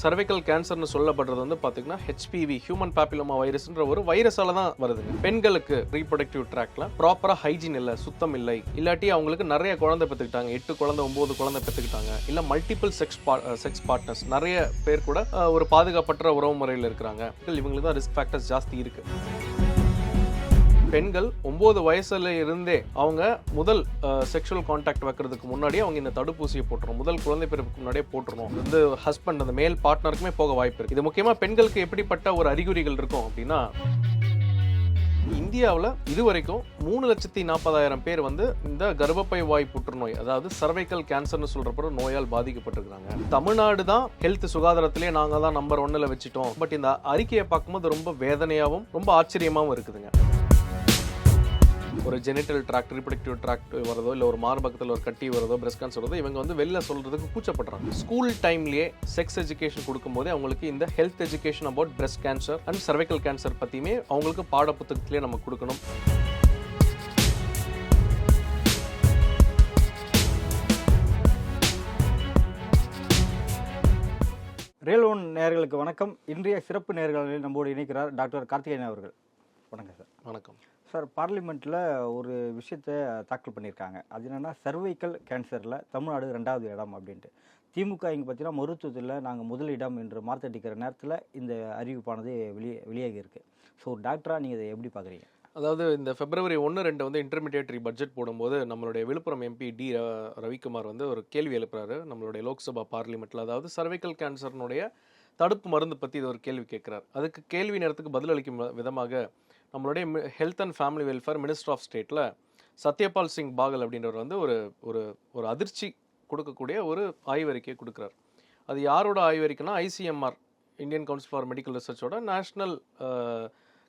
Cervical கேன்சர்னு சொல்லப்படுறது வந்து பார்த்தீங்கன்னா ஹெச்பிவி ஹியூமன் பாப்பிலோமா வைரஸ்ன்ற ஒரு வைரஸால தான் வருதுங்க. பெண்களுக்கு ரீப்ரொடக்டிவ் ட்ராக்ல ப்ராப்பரா ஹைஜீன் இல்லை சுத்தம் இல்லை. இல்லாட்டி அவங்களுக்கு நிறைய குழந்தை பெற்றுக்கிட்டாங்க. எட்டு குழந்தை ஒன்பது குழந்தை பெற்றுக்கிட்டாங்க. இல்லை மல்டிபிள் செக்ஸ் செக்ஸ் பார்ட்னர்ஸ் நிறைய பேர் கூட ஒரு பாதுகாப்பற்ற உறவு முறையில் இருக்கிறாங்க. இவங்களுக்கு தான் ரிஸ்க் ஃபேக்டர்ஸ் ஜாஸ்தி இருக்குது பெண்கள் ஒம்பது வயசுல இருந்தே அவங்க முதல் செக்ஷுவல் காண்டாக்ட் வைக்கிறதுக்கு முன்னாடியே அவங்க இந்த தடுப்பூசியை போட்டுரும் முதல் குழந்தை பிறப்புக்கு முன்னாடியே போட்டுரும் இந்த ஹஸ்பண்ட் அந்த மேல் பார்ட்னருக்குமே போக வாய்ப்பு இருக்கு. இது முக்கியமா பெண்களுக்கு எப்படிப்பட்ட ஒரு அறிகுறிகள் இருக்கும் அப்படின்னா இந்தியாவில் இதுவரைக்கும் மூணு லட்சத்தி நாற்பதாயிரம் பேர் வந்து இந்த கர்ப்பப்பை வாய் புற்றுநோய் அதாவது சர்வைக்கல் கேன்சர்னு சொல்றப்போ நோயால் பாதிக்கப்பட்டிருக்காங்க தமிழ்நாடு தான் ஹெல்த் சுகாதாரத்திலே நாங்கள் தான் நம்பர் ஒன்னில் வச்சுட்டோம். பட் இந்த அறிக்கையை பார்க்கும்போது ரொம்ப வேதனையாகவும் ரொம்ப ஆச்சரியமாகவும் இருக்குதுங்க. ஒரு ஜெனிட்டல் ட்ராக்ட் ரிப்ரடக்டிவ் ட்ராக்ட் வரதோ இல்லை ஒரு மார்பகத்தில் ஒரு கட்டி வரதோ பிரஸ்ட் கேன்சர் வரதோ இவங்க வந்து வெளில சொல்றதுக்கு கூச்சப்படுறாங்க. ஸ்கூல் டைம்லயே செக்ஸ் எஜுகேஷன் கொடுக்கும்போதே அவங்களுக்கு இந்த health education about breast cancer and cervical cancer பற்றியுமே அவங்களுக்கு பாட புத்தகத்திலே நம்ம கொடுக்கணும். ரியல் ஒன் நேயர்களுக்கு வணக்கம். இன்றைய சிறப்பு நேயர்களில் நம்மோடு இணைக்கிறார் டாக்டர் கார்த்திகேயன் அவர்கள். வணக்கம் சார். வணக்கம். சார் பார்லிமெண்ட்டில் ஒரு விஷயத்தை தாக்கல் பண்ணியிருக்காங்க. அது என்னென்னா சர்வைக்கல் கேன்சரில் தமிழ்நாடு ரெண்டாவது இடம் அப்படின்ட்டு. திமுக இங்கே பார்த்தீங்கன்னா மருத்துவத்தில் நாங்கள் முதலிடம் என்று மார்த்தடிக்கிற நேரத்தில் இந்த அறிவிப்பானது வெளியே வெளியாகி இருக்குது ஸோ டாக்டராக நீங்கள் இதை எப்படி பார்க்குறீங்க அதாவது இந்த பிப்ரவரி ஒன்று ரெண்டு வந்து இன்டர்மீடியேட்ரி பட்ஜெட் போடும்போது நம்மளுடைய விழுப்புரம் எம்பி டி ர- ரவிக்குமார் வந்து ஒரு கேள்வி எழுப்புறாரு. நம்மளுடைய லோக்சபா பார்லிமெண்ட்டில் அதாவது சர்வைக்கல் கேன்சர்னுடைய தடுப்பு மருந்து பற்றி இது ஒரு கேள்வி கேட்குறாரு. அதுக்கு கேள்வி நேரத்துக்கு பதிலளிக்கும் விதமாக நம்மளுடைய health and family welfare minister of ஸ்டேட்டில் சத்யபால் சிங் பாகல் அப்படின்றவர் வந்து ஒரு ஒரு ஒரு அதிர்ச்சி கொடுக்கக்கூடிய ஒரு ஆய்வறிக்கையை கொடுக்குறார். அது யாரோட ஆய்வறிக்கைனா ICMR Indian council for medical ரிசர்ச்சோட national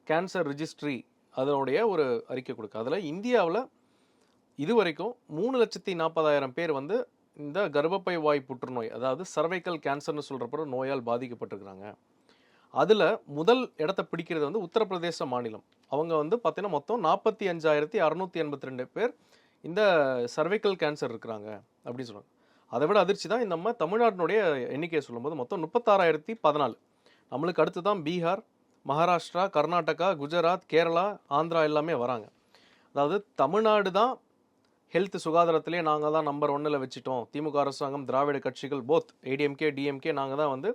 cancer registry அதனுடைய ஒரு அறிக்கை கொடுக்கு அதில் இந்தியாவில் இதுவரைக்கும் மூணு லட்சத்தி நாற்பதாயிரம் பேர் வந்து இந்த கர்ப்பப்பை வாய் புற்றுநோய் அதாவது சர்வைக்கல் கேன்சர்னு சொல்கிறப்ப நோயால் பாதிக்கப்பட்டிருக்கிறாங்க. அதில் முதல் இடத்த பிடிக்கிறது வந்து உத்தரப்பிரதேச மாநிலம். அவங்க வந்து பார்த்தீங்கன்னா மொத்தம் நாற்பத்தி அஞ்சாயிரத்தி அறநூற்றி எண்பத்தி ரெண்டு பேர் இந்த சர்வைக்கல் கேன்சர் இருக்கிறாங்க அப்படின்னு சொல்கிறாங்க அதை விட அதிர்ச்சி தான் இந்த நம்ம தமிழ்நாட்டினுடைய எண்ணிக்கையை சொல்லும்போது மொத்தம் முப்பத்தாறாயிரத்தி பதினாலு. நம்மளுக்கு அடுத்து தான் பீகார் மகாராஷ்டிரா கர்நாடகா குஜராத் கேரளா ஆந்திரா எல்லாமே வராங்க. அதாவது தமிழ்நாடு தான் ஹெல்த் சுகாதாரத்திலே நாங்கள் தான் நம்பர் ஒன்னில் வச்சுட்டோம். திமுக அரசாங்கம் திராவிட கட்சிகள் போத் ஏடிஎம்கே டிஎம்கே நாங்கள் தான் வந்து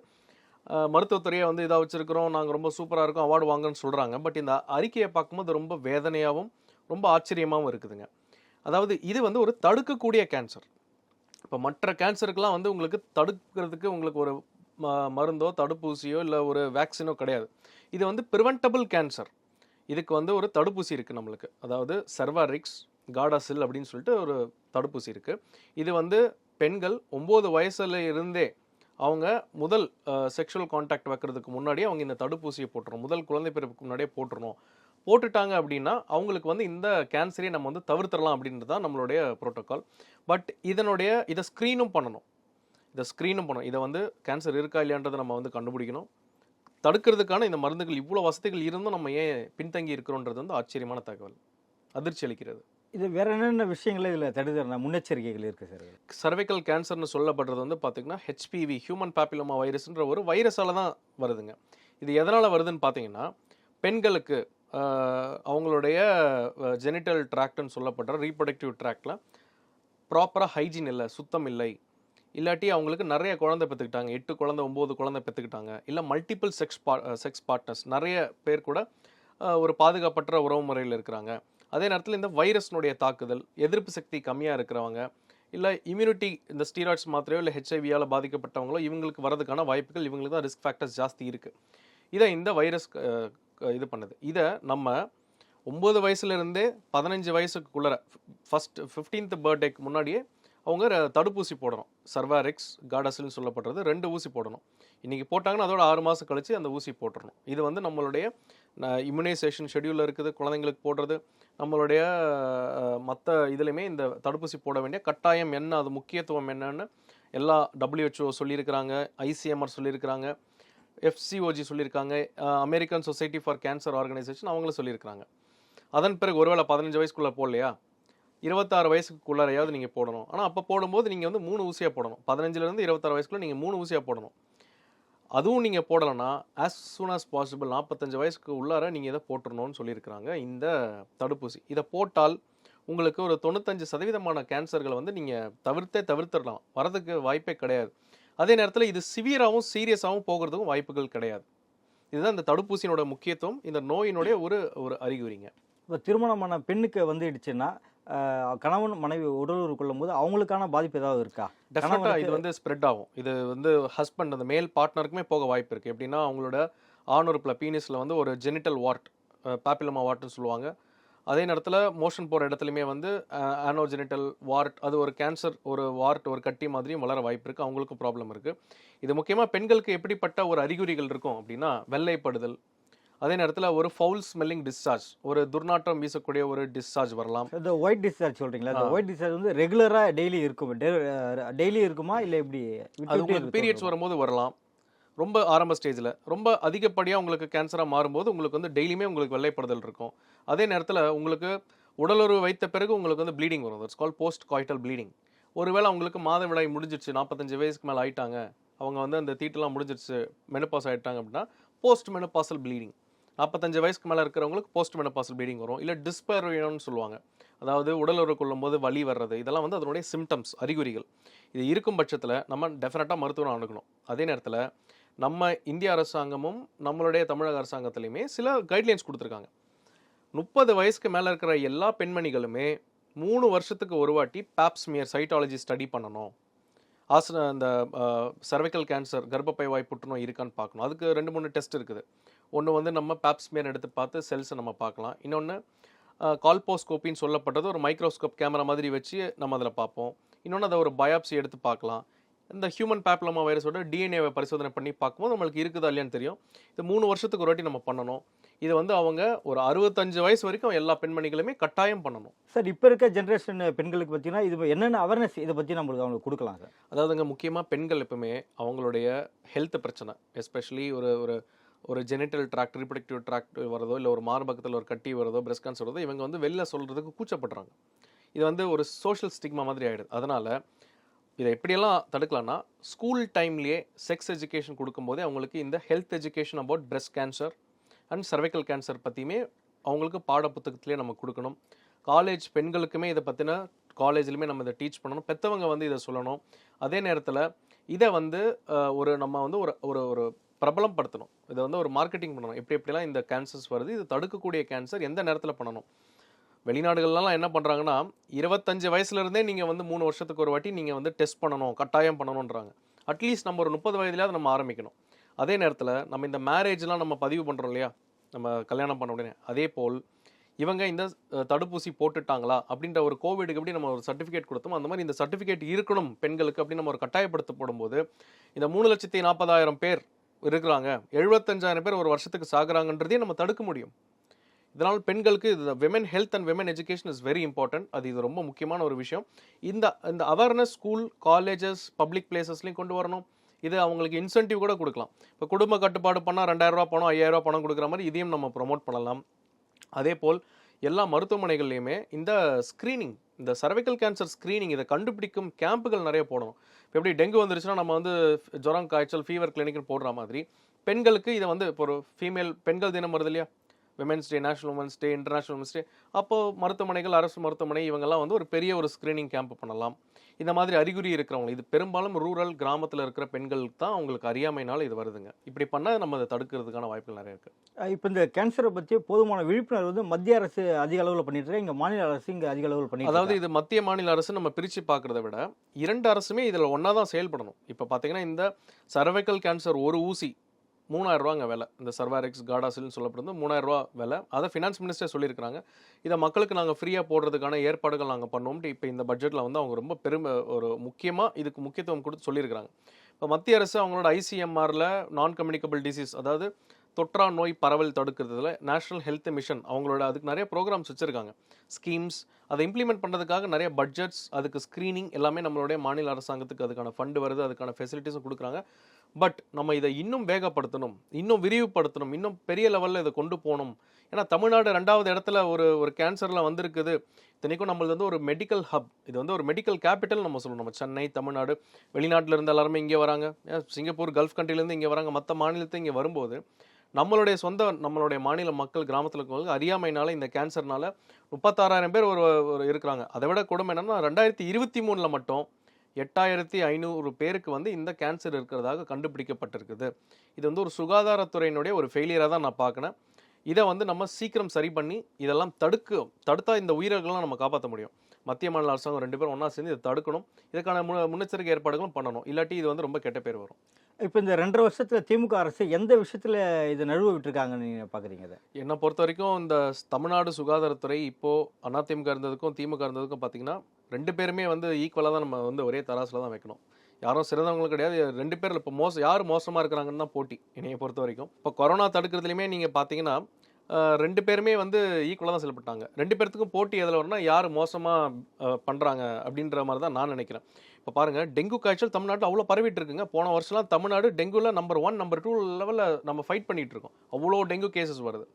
மருத்துவத்துறையை வந்து இதாக வச்சுருக்கிறோம். நாங்கள் ரொம்ப சூப்பராக இருக்கோம். அவார்டு வாங்கன்னு சொல்கிறாங்க பட் இந்த அறிக்கையை பார்க்கும்போது ரொம்ப வேதனையாகவும் ரொம்ப ஆச்சரியமாகவும் இருக்குதுங்க. அதாவது இது வந்து ஒரு தடுக்கக்கூடிய கேன்சர் இப்போ மற்ற கேன்சருக்கெலாம் வந்து உங்களுக்கு தடுக்கிறதுக்கு உங்களுக்கு ஒரு ம- மருந்தோ தடுப்பூசியோ இல்லை ஒரு வேக்சினோ கிடையாது. இது வந்து ப்ரிவென்டபிள் கேன்சர் இதுக்கு வந்து ஒரு தடுப்பூசி இருக்குது நம்மளுக்கு. அதாவது சர்வாரிக்ஸ் காடாசில் அப்படின்னு சொல்லிட்டு ஒரு தடுப்பூசி இருக்குது இது வந்து பெண்கள் ஒம்பது வயசுல இருந்தே அவங்க முதல் செக்ஷுவல் காண்டாக்ட் வைக்கிறதுக்கு முன்னாடியே அவங்க இந்த தடுப்பூசியை போட்டுரும் முதல் குழந்தை பிறப்புக்கு முன்னாடியே போட்டுருணும் போட்டுட்டாங்க அப்படின்னா அவங்களுக்கு வந்து இந்த கேன்சரை நம்ம வந்து தவிர்த்திடலாம் அப்படின்றது தான் நம்மளுடைய ப்ரோட்டோக்கால் பட் இதனுடைய இதை ஸ்க்ரீனும் பண்ணணும். இதை ஸ்க்ரீனும் பண்ணணும். இதை வந்து கேன்சர் இருக்கா இல்லையான்றதை நம்ம வந்து கண்டுபிடிக்கணும். தடுக்கிறதுக்கான இந்த மருந்துகள் இவ்வளோ வசதிகள் இருந்தும் நம்ம ஏன் பின்தங்கி இருக்கிறோன்றது வந்து ஆச்சரியமான தகவல். அதிர்ச்சி அளிக்கிறது. இது வேற என்னென்ன விஷயங்கள் இதில் தடுக்கிற முன்னெச்சரிக்கைகள் இருக்குது சார். சர்வைக்கல் கேன்சர்னு சொல்லப்படுறது வந்து பார்த்திங்கன்னா ஹெச்பிவி ஹியூமன் பாப்பிலோமா வைரஸ்ன்ற ஒரு வைரஸால தான் வருதுங்க. இது எதனால் வருதுன்னு பார்த்தீங்கன்னா பெண்களுக்கு அவங்களுடைய ஜெனிட்டல் ட்ராக்ட்னு சொல்லப்படுற ரீப்ரொடக்டிவ் ட்ராக்டில் ப்ராப்பராக ஹைஜீன் இல்லை சுத்தம் இல்லை. இல்லாட்டி அவங்களுக்கு நிறைய குழந்தை பெற்றுக்கிட்டாங்க. எட்டு குழந்தை ஒம்பது குழந்தை பெற்றுக்கிட்டாங்க. இல்லை மல்டிபிள் செக்ஸ் பா செக்ஸ் பார்ட்னர்ஸ் நிறைய பேர் கூட ஒரு பாதுகாப்பற்ற உறவு முறையில் இருக்கிறாங்க. அதே நேரத்தில் இந்த வைரஸ்னுடைய தாக்குதல் எதிர்ப்பு சக்தி கம்மியாக இருக்கிறவங்க இல்லை இம்யூனிட்டி இந்த ஸ்டீராய்ட்ஸ் மாத்திரையோ இல்லை ஹெச்ஐவியால் பாதிக்கப்பட்டவங்களோ இவங்களுக்கு வரதுக்கான வாய்ப்புகள் இவங்களுக்கு தான் ரிஸ்க் ஃபேக்டர்ஸ் ஜாஸ்தி இருக்குது இதை இந்த வைரஸ் க- இது பண்ணுது. இதை நம்ம ஒம்பது வயசுலேருந்தே பதினஞ்சு வயசுக்குள்ளே ஃபஸ்ட் ஃபிஃப்டீன்த் பர்த்டேக்கு முன்னாடியே அவங்க தடுப்பூசி போடணும். சர்வாரிக்ஸ் காடாசில்னு சொல்லப்படுறது ரெண்டு ஊசி போடணும். இன்றைக்கி போட்டாங்கன்னா அதோட ஆறு மாதம் கழித்து அந்த ஊசி போட்டுடணும் இது வந்து நம்மளுடைய இம்யூனைசேஷன் ஷெடியூலில் இருக்குது குழந்தைங்களுக்கு போடுறது நம்மளுடைய மற்ற இதுலையுமே இந்த தடுப்பூசி போட வேண்டிய கட்டாயம் என்ன அது முக்கியத்துவம் என்னன்னு எல்லா டபிள்யூஹெச்ஓ சொல்லியிருக்கிறாங்க ஐசிஎம்ஆர் சொல்லியிருக்கிறாங்க எஃப்சிஓஜி சொல்லியிருக்காங்க American society for cancer organisation அவங்களும் சொல்லியிருக்கிறாங்க. அதன் பிறகு ஒருவேளை பதினஞ்சு வயசுக்குள்ளே போடலையா? இருபத்தாறு வயசுக்குள்ளாரையாவது நீங்கள் போடணும். ஆனால் அப்போ போடும்போது நீங்கள் வந்து மூணு ஊசியாக போடணும். பதினஞ்சுலேருந்து இருபத்தாறு வயசுக்குள்ளே நீங்கள் மூணு ஊசியாக போடணும். அதுவும் நீங்கள் போடலைன்னா ஆஸ் சூன் ஆஸ் பாசிபிள் நாற்பத்தஞ்சு வயசுக்கு உள்ளார நீங்கள் இதை போட்டுடணும்னு சொல்லியிருக்கிறாங்க. இந்த தடுப்பூசி. இதை போட்டால் உங்களுக்கு ஒரு தொண்ணூத்தஞ்சு சதவீதமான கேன்சர்களை வந்து நீங்கள் தவிர்த்தே தவிர்த்திடலாம். வரதுக்கு வாய்ப்பே கிடையாது. அதே நேரத்தில் இது சிவியராகவும் சீரியஸாகவும் போகிறதுக்கும் வாய்ப்புகள் கிடையாது. இதுதான் இந்த தடுப்பூசியினோட முக்கியத்துவம். இந்த நோயினுடைய ஒரு ஒரு அறிகுறிங்க. இப்போ திருமணமான பெண்ணுக்கு வந்துடுச்சுன்னா கணவன் மனைவி உடலுறவு கொள்ளும் போது அவங்களுக்கான பாதிப்பு ஏதாவது இருக்கா? டெஃபினட்டாக இது வந்து ஸ்ப்ரெட் ஆகும். இது வந்து ஹஸ்பண்ட் அந்த மேல் பார்ட்னருக்குமே போக வாய்ப்பு இருக்குது எப்படின்னா அவங்களோட ஆணுறுப்பில் பீனிஸில் வந்து ஒரு ஜெனிட்டல் வார்ட் பாப்பிலமா வார்ட்னு சொல்லுவாங்க. அதே நேரத்தில் மோஷன் போகிற இடத்துலையுமே வந்து ஆனோஜெனிட்டல் வார்ட் அது ஒரு கேன்சர் ஒரு வார்ட் ஒரு கட்டி மாதிரியும் வளர வாய்ப்பு இருக்குது அவங்களுக்கும் ப்ராப்ளம் இருக்குது இது முக்கியமாக பெண்களுக்கு எப்படிப்பட்ட ஒரு அறிகுறிகள் இருக்கும் அப்படின்னா வெள்ளைப்படுதல் அதே நேரத்தில் ஒரு ஃபவுல் ஸ்மெல்லிங் டிஸ்சார்ஜ் ஒரு துர்நாற்றம் வீசக்கூடிய ஒரு டிஸ்சார்ஜ் வரலாம். இந்த ஒயிட் டிஸ்சார்ஜ் சொல்றீங்களா? இந்த. ஒயிட் டிஸ்சார்ஜ் வந்து ரெகுலரா டெய்லி இருக்கும்? டெய்லி இருக்குமா? இல்லை எப்படி? அது உங்களுக்கு பீரியட்ஸ் வரும்போது வரலாம். ரொம்ப ஆரம்ப ஸ்டேஜில் ரொம்ப அதிகப்படியாக உங்களுக்கு கேன்சராக மாறும்போது உங்களுக்கு வந்து டெய்லியுமே உங்களுக்கு வெள்ளைப்படுதல் இருக்கும். அதே நேரத்தில் உங்களுக்கு உடலுறவு வைத்த பிறகு உங்களுக்கு வந்து ப்ளீடிங் வரும். It's call post coital bleeding ஒருவேளை அவங்களுக்கு மாதவிடாய் முடிஞ்சிருச்சு நாற்பத்தஞ்சு வயசுக்கு மேலே ஆயிட்டாங்க. அவங்க வந்து அந்த தீட்டெல்லாம் முடிஞ்சிருச்சு மெனப்பாஸ் ஆயிட்டாங்க அப்படின்னா போஸ்ட் மெனப்பாசல் ப்ளீடிங் நாற்பத்தஞ்சு வயசுக்கு மேலே இருக்கிறவங்களுக்கு போஸ்ட் மெனப்பாசல் ப்ளீடிங் வரும். இல்லை டிஸ்பெரியன்னு சொல்லுவாங்க. அதாவது உடல் கொள்ளும் போது வலி வர்றது இதெல்லாம் வந்து அதனுடைய சிம்டம்ஸ் அறிகுறிகள். இது இருக்கும் பட்சத்தில் நம்ம டெஃபினட்டாக மருத்துவம் அணுகணும். அதே நேரத்தில் நம்ம இந்திய அரசாங்கமும் நம்மளுடைய தமிழக அரசாங்கத்துலேயுமே சில கைட்லைன்ஸ் கொடுத்துருக்காங்க. முப்பது வயசுக்கு மேலே இருக்கிற எல்லா பெண்மணிகளுமே மூணு வருஷத்துக்கு ஒரு வாட்டி பேப்ஸ்மியர் சைட்டாலஜி ஸ்டடி பண்ணணும். ஆசன அந்த சர்வைக்கல் கேன்சர் கர்ப்பப்பை வாய் புற்றுநோய் இருக்கான்னு பார்க்கணும். அதுக்கு ரெண்டு மூணு டெஸ்ட் இருக்குது. ஒன்று வந்து நம்ம பேப்ஸ்மியர் எடுத்து பார்த்து செல்ஸை நம்ம பார்க்கலாம். இன்னொன்று கால்போஸ்கோப்பின்னு சொல்லப்பட்டது ஒரு மைக்ரோஸ்கோப் கேமரா மாதிரி வச்சு நம்ம அதில் பார்ப்போம். இன்னொன்று அதை ஒரு பயாப்சி எடுத்து பார்க்கலாம். இந்த ஹியூமன் பேப்லமா வைரஸோட டிஎன்ஏவை பரிசோதனை பண்ணி பார்க்கும்போது நம்மளுக்கு இருக்குதா இல்லையான்னு தெரியும். இது மூணு வருஷத்துக்கு ஒரு வாட்டி நம்ம பண்ணணும். இது வந்து அவங்க ஒரு அறுபத்தஞ்சு வயசு வரைக்கும் எல்லா பெண்மணிகளுமே கட்டாயம் பண்ணணும். சார் இப்போ இருக்க ஜென்ரேஷன் பெண்களுக்கு பார்த்தீங்கன்னா இது என்னென்ன அவேர்னஸ் இதை பற்றி நம்மளுக்கு அவங்களுக்கு கொடுக்கலாம் சார்? அதாவதுங்க முக்கியமாக பெண்கள் எப்பவுமே அவங்களுடைய ஹெல்த் பிரச்சனை. எஸ்பெஷலி ஒரு ஒரு ஒரு ஜெனிட்டல் ட்ராக்ட் ரிப்ரடக்டிவ் ட்ராக்ட் வரதோ இல்லை ஒரு மார்பகத்தில் ஒரு கட்டி வரதோ பிரஸ்ட் கேன்சர் வரதோ இவங்க வந்து வெளில சொல்கிறதுக்கு கூச்சப்படுறாங்க. இது வந்து ஒரு சோஷியல் ஸ்டிக்மா மாதிரி ஆகிடுது அதனால் இதை எப்படியெல்லாம் தடுக்கலாம்னா ஸ்கூல் டைம்லேயே செக்ஸ் எஜுகேஷன் கொடுக்கும்போதே அவங்களுக்கு இந்த health education about breast cancer and cervical cancer பற்றியுமே அவங்களுக்கு பாட புத்தகத்திலே நம்ம கொடுக்கணும். காலேஜ் பெண்களுக்குமே இதை பற்றின காலேஜ்லையுமே நம்ம இதை டீச் பண்ணணும். பெற்றவங்க வந்து இதை சொல்லணும். அதே நேரத்தில் இதை வந்து ஒரு நம்ம வந்து ஒரு ஒரு ஒரு பிரபலம் படுத்தணும் இதை வந்து ஒரு மார்க்கெட்டிங் பண்ணணும். எப்படி எப்படிலாம் இந்த கேன்சர்ஸ் வருது இது தடுக்கக்கூடிய கேன்சர் எந்த நேரத்தில் பண்ணணும்? வெளிநாடுகள்லாம் என்ன பண்ணுறாங்கன்னா இருபத்தஞ்சு வயசுலேருந்தே நீங்கள் வந்து மூணு வருஷத்துக்கு ஒரு வாட்டி நீங்கள் வந்து டெஸ்ட் பண்ணணும் கட்டாயம் பண்ணணுன்றாங்க அட்லீஸ்ட் நம்ம ஒரு முப்பது வயதுலேயாவது நம்ம ஆரம்பிக்கணும். அதே நேரத்தில் நம்ம இந்த மேரேஜ்லாம் நம்ம பதிவு பண்ணுறோம் இல்லையா? நம்ம கல்யாணம் பண்ண உடனே. அதே போல் இவங்க இந்த தடுப்பூசி போட்டுட்டாங்களா? அப்படின்ற ஒரு கோவிடுக்கு எப்படி நம்ம ஒரு சர்டிஃபிகேட் கொடுத்தோம் அந்த மாதிரி இந்த சர்டிஃபிகேட் இருக்கணும் பெண்களுக்கு அப்படின்னு நம்ம ஒரு கட்டாயப்படுத்த போடும்போது இந்த மூணு லட்சத்தி நாற்பதாயிரம் பேர் இருக்கிறாங்க. எழுபத்தஞ்சாயிரம் பேர் ஒரு வருஷத்துக்கு சாகுறாங்கன்றதையும் நம்ம தடுக்க முடியும். இதனால் பெண்களுக்கு இது women health and women education is very important அது இது ரொம்ப முக்கியமான ஒரு விஷயம். இந்த இந்த அவேர்னஸ் ஸ்கூல் காலேஜஸ் பப்ளிக் பிளேசஸ்லையும் கொண்டு வரணும். இது அவங்களுக்கு இன்சென்டிவ் கூட கொடுக்கலாம். இப்போ குடும்ப கட்டுப்பாடு பண்ணால் ரெண்டாயிரரூபா பணம் ஐயாயிரரூபா பணம் கொடுக்குற மாதிரி இதையும் நம்ம ப்ரொமோட் பண்ணலாம். அதே போல் எல்லா மருத்துவமனைகள்லையுமே இந்த ஸ்க்ரீனிங் இந்த சர்வைக்கல் கேன்சர் ஸ்க்ரீனிங் இதை கண்டுபிடிக்கும் கேம்புகள் நிறைய போடணும். இப்போ எப்படி டெங்கு வந்துருச்சுன்னா நம்ம வந்து ஜுரம் காய்ச்சல் ஃபீவர் கிளினிக்னு போடுற மாதிரி பெண்களுக்கு இதை வந்து இப்போ ஒரு ஃபீமேல் பெண்கள் தினம் வருது இல்லையா? Women's day national women's day international women's day அப்போது மருத்துவமனைகள் அரசு மருத்துவமனை இவங்கெல்லாம் வந்து ஒரு பெரிய ஒரு ஸ்க்ரீனிங் கேம்ப் பண்ணலாம். இந்த மாதிரி அறிகுறி இருக்கிறவங்க இது பெரும்பாலும் ரூரல் கிராமத்தில் இருக்கிற பெண்களுக்கு தான் அவங்களுக்கு அறியாமைனால இது வருதுங்க. இப்படி பண்ணால் நம்ம அதை தடுக்கிறதுக்கான வாய்ப்புகள் நிறைய இருக்குது இப்போ இந்த கேன்சரை பற்றி போதுமான விழிப்புணர்வு வந்து மத்திய அரசு அதிக அளவில் பண்ணிட்டு இருக்கு? இங்கே மாநில அரசு இங்கே அதிக அளவில் பண்ணிட்டு அதாவது. இது மத்திய மாநில அரசு நம்ம பிரித்து பார்க்குறத விட இரண்டு அரசுமே இதில் ஒன்றா தான் செயல்படணும். இப்போ பார்த்தீங்கன்னா இந்த cervical கேன்சர் ஒரு ஊசி மூணாயிரம் ரூபாங்க விலை. இந்த சர்வாரிக்ஸ் காடாசில்னு சொல்லப்படுறது மூணாயிரம் ரூபா விலை. அதை ஃபினான்ஸ் மினிஸ்டர் சொல்லியிருக்கிறாங்க. இதை மக்களுக்கு நாங்கள் ஃப்ரீயாக போடுறதுக்கான ஏற்பாடுகள் நாங்கள் பண்ணோம்ட்டு இப்போ இந்த பட்ஜெட்டில் வந்து அவங்க ரொம்ப பெருமை ஒரு முக்கியமாக இதுக்கு முக்கியத்துவம் கொடுத்து சொல்லியிருக்காங்க இப்போ மத்திய அரசு அவங்களோட ஐசிஎம்ஆரில் நான் கம்யூனிகபிள் டிசீஸ் அதாவது தொற்றா நோய் பரவல் தடுக்கிறதுல நேஷனல் ஹெல்த் மிஷன் அவங்களோட அதுக்கு நிறைய ப்ரோக்ராம்ஸ் வச்சுருக்காங்க. ஸ்கீம்ஸ் அதை இம்ப்ளிமெண்ட் பண்ணுறதுக்காக நிறைய பட்ஜெட்ஸ் அதுக்கு ஸ்க்ரீனிங் எல்லாமே நம்மளுடைய மாநில அரசாங்கத்துக்கு அதுக்கான ஃபண்டு வருது அதுக்கான ஃபெசிலிட்டிஸும் கொடுக்குறாங்க. பட் நம்ம இதை இன்னும் வேகப்படுத்தணும் இன்னும் விரிவுபடுத்தணும் இன்னும் பெரிய லெவலில் இதை கொண்டு போகணும். ஏன்னா தமிழ்நாடு ரெண்டாவது இடத்துல ஒரு ஒரு கேன்சரில் வந்திருக்குது. இத்தனைக்கும் நம்மளது வந்து ஒரு மெடிக்கல் ஹப் இது வந்து ஒரு மெடிக்கல் கேபிட்டல் நம்ம சொல்லணும். நம்ம சென்னை தமிழ்நாடு வெளிநாட்டில் இருந்து எல்லாருமே இங்கே வராங்க. சிங்கப்பூர் கல்ஃப் கண்ட்ரிலேருந்து இங்கே வராங்க. மற்ற மாநிலத்தை இங்கே வரும்போது நம்மளுடைய சொந்த நம்மளுடைய மாநில மக்கள் கிராமத்தில் இருக்கவங்களுக்கு அறியாமைனால இந்த கேன்சர்னால முப்பத்தாறாயிரம் பேர் ஒரு ஒரு இருக்கிறாங்க. அதை விட கொடுமை என்னன்னா ரெண்டாயிரத்தி இருபத்தி மூணில் மட்டும் எட்டாயிரத்தி ஐநூறு பேருக்கு வந்து இந்த கேன்சர் இருக்கிறதாக கண்டுபிடிக்கப்பட்டிருக்குது. இது வந்து ஒரு சுகாதாரத்துறையினுடைய ஒரு ஃபெயிலியராக தான் நான் பார்க்குறேன். இதை வந்து நம்ம சீக்கிரம் சரி பண்ணி இதெல்லாம் தடுக்க தடுத்தா இந்த உயிர்கள்லாம் நம்ம காப்பாற்ற முடியும். மத்திய மாநில அரசாங்கம் ரெண்டு பேரும் ஒன்றா சேர்ந்து இதை தடுக்கணும். இதுக்கான முன்னெச்சரிக்கை ஏற்பாடுகளும் பண்ணணும். இல்லாட்டி இது வந்து ரொம்ப கெட்ட பேர் வரும். இப்போ இந்த ரெண்டரை வருஷத்தில் திமுக அரசு எந்த விஷயத்தில் இதை நழுவ விட்டுருக்காங்கன்னு நீங்கள் பார்க்குறீங்க அதை என்னை பொறுத்த வரைக்கும் இந்த தமிழ்நாடு சுகாதாரத்துறை இப்போது அதிமுக இருந்ததுக்கும் திமுக இருந்ததுக்கும் பார்த்தீங்கன்னா ரெண்டு பேருமே வந்து ஈக்குவலாக தான் நம்ம வந்து ஒரே தராசில் தான் வைக்கணும். யாரும் சிறந்தவங்களும் கிடையாது. ரெண்டு பேரில் இப்போ மோசம் யார் மோசமாக இருக்கிறாங்கன்னு தான் போட்டி என்னைய பொறுத்த வரைக்கும். இப்போ கொரோனா தடுக்கிறதுலையுமே நீங்கள் பார்த்தீங்கன்னா ரெண்டு பேருமே வந்து ஈக்குவலாக தான் செயல்பட்டாங்க. ரெண்டு பேர்த்துக்கும் போட்டி எதில் வரும்னா யார் மோசமாக பண்ணுறாங்க அப்படின்ற மாதிரி தான் நான் நினைக்கிறேன். இப்போ பாருங்கள் டெங்கு காய்ச்சல் தமிழ்நாட்டில் அவ்வளோ பரவிட்டு இருக்குங்க போன வருஷம்லாம் தமிழ்நாடு டெங்குல நம்பர் ஒன் நம்பர் டூ லெவலில் நம்ம ஃபைட் பண்ணிகிட்டு இருக்கோம் அவ்வளோ டெங்கு கேசஸ் வருது.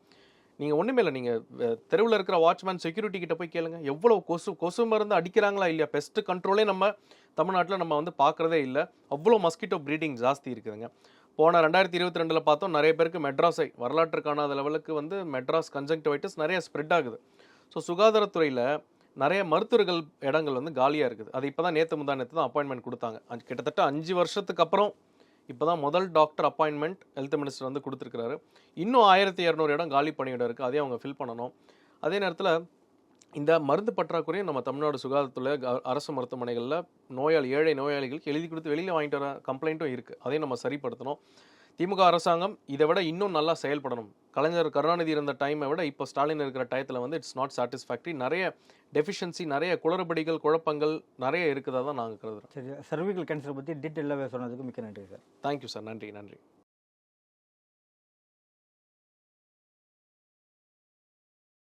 நீங்கள் ஒன்றுமே இல்லை நீங்கள் தெருவில் இருக்கிற வாட்ச்மேன் செக்யூரிட்டி கிட்ட போய் கேளுங்க. எவ்வளோ கொசு கொசு மருந்து அடிக்கிறாங்களா இல்லையா? பெஸ்ட்டு கண்ட்ரோலே நம்ம தமிழ்நாட்டில் நம்ம வந்து பார்க்குறதே இல்லை. அவ்வளோ மஸ்கிட்டோ ப்ரீடிங் ஜாஸ்தி இருக்குதுங்க. போன ரெண்டாயிரத்தி இருபத்தி ரெண்டில் பார்த்தோம் நிறைய பேருக்கு மெட்ராஸை வரலாற்று காணாத லெவலுக்கு வந்து மெட்ராஸ் கன்ஜங்டிவைட்டிஸ் நிறைய ஸ்ப்ரெட் ஆகுது. ஸோ சுகாதாரத்துறையில் நிறைய மருத்துவர்கள் இடங்கள் வந்து காலியாக இருக்குது. அது இப்போ தான் நேற்று முந்தா நேற்று தான் அப்பாயின்மெண்ட் கொடுத்தாங்க. அஞ்சு- கிட்டத்தட்ட அஞ்சு வருஷத்துக்கு அப்புறம் இப்போ தான் முதல் டாக்டர் அப்பாயின்மெண்ட் ஹெல்த் மினிஸ்டர் வந்து கொடுத்துருக்காரு இன்னும் ஆயிரத்தி இரநூறு இடம் காலி பணியிடம் இருக்குது அதையும் அவங்க ஃபில் பண்ணணும். அதே நேரத்தில் இந்த மருந்து பற்றாக்குறையும் நம்ம தமிழ்நாடு சுகாதாரத்துறை அரசு மருத்துவமனைகளில் நோயாளி ஏழை நோயாளிகளுக்கு எழுதி கொடுத்து வெளியில் வாங்கிட்டு வர கம்ப்ளைண்ட்டும் இருக்குது அதையும் நம்ம சரிப்படுத்தணும். திமுக அரசாங்கம் இதை விட இன்னும் நல்லா செயல்படணும். கலைஞர் கருணாநிதி இருந்த டைமை விட இப்போ ஸ்டாலின் இருக்கிற டயத்தில் வந்து இட்ஸ் நாட் சாட்டிஸ்ஃபேக்டரி நிறைய டெஃபிஷியன்சி நிறைய குளறுபடிகள் குழப்பங்கள் நிறைய இருக்குதா தான் நாங்கள் கருதுறோம் சரி சர்விக்கல் கேன்சர் பத்தி டீட்டெயிலாக சொன்னதுக்கு மிக்க நன்றி சார் தேங்க்யூ சார் நன்றி நன்றி.